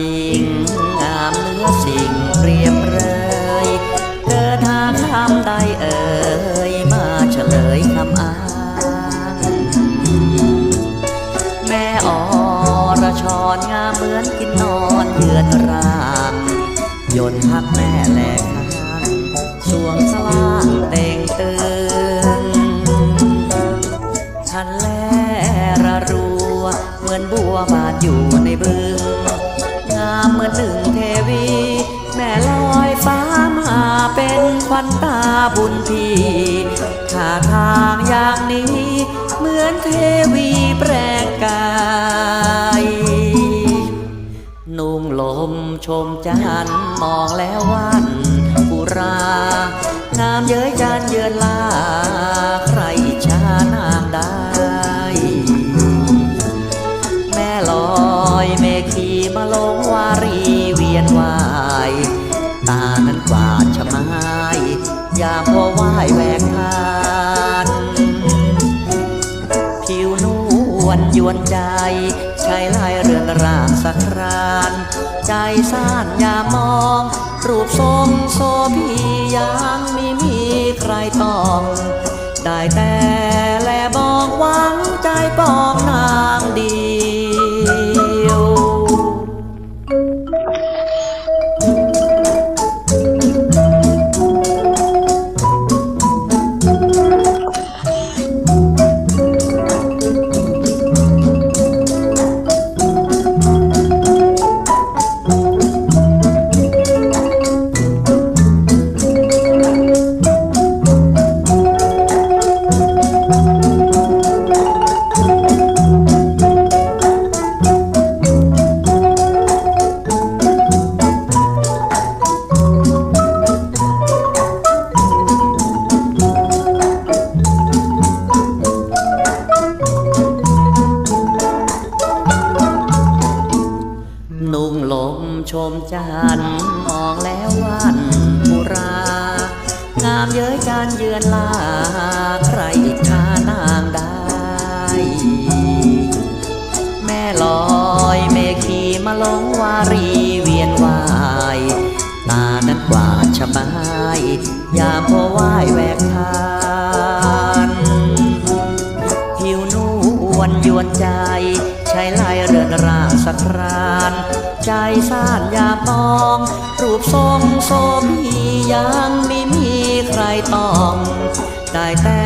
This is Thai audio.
จริง งามเนื้อสิ่งเปรียบเลยเกิดหาคำใดเอ่ยมาเฉลยคำอ้างแม่อรชรงามเหมือนกินนอนเยือนร่างยนพักแม่แหลกข้างสวงสล่างเต่งตึงฉันแลระรัวเหมือนบัวบานอยู่ในบึงามเหมือนหนึ่งเทวี แม่ลอยฟ้ามาเป็นควันตาบุญพี่ท่าทางอย่างนี้ เหมือนเทวีแปลงกายนุ่งลมชมจันมองแล้ววันปุรา งามเย้ยจันเยือนลา ตานั้นกวาดชะม้ยยามพอไหว้แหวกทาน ผิวนวลยวนใจใช้ลายเรือนร่างสักครานใจซ่านอย่ามอง รูปทรงโซพียังไม่มีใครต้อง ได้แต่แลบองหวังใจปองน ลมชมจันทร์มองแล้ววันบุรางามเย้ยจันทร์เยือนลา ใครอิจฉานางได้ แม่ลอยเมขีมาลงวารีเวียนวายตานั้นกวาดชะไม้ยามพอไหวแหวกทานผิวนวลยวนใจ ใช้ลายเรือนร่างสักคราน ใจซ่านอยากมอง รูปทรงโซมียังไม่มีใครต้อง ได้แต่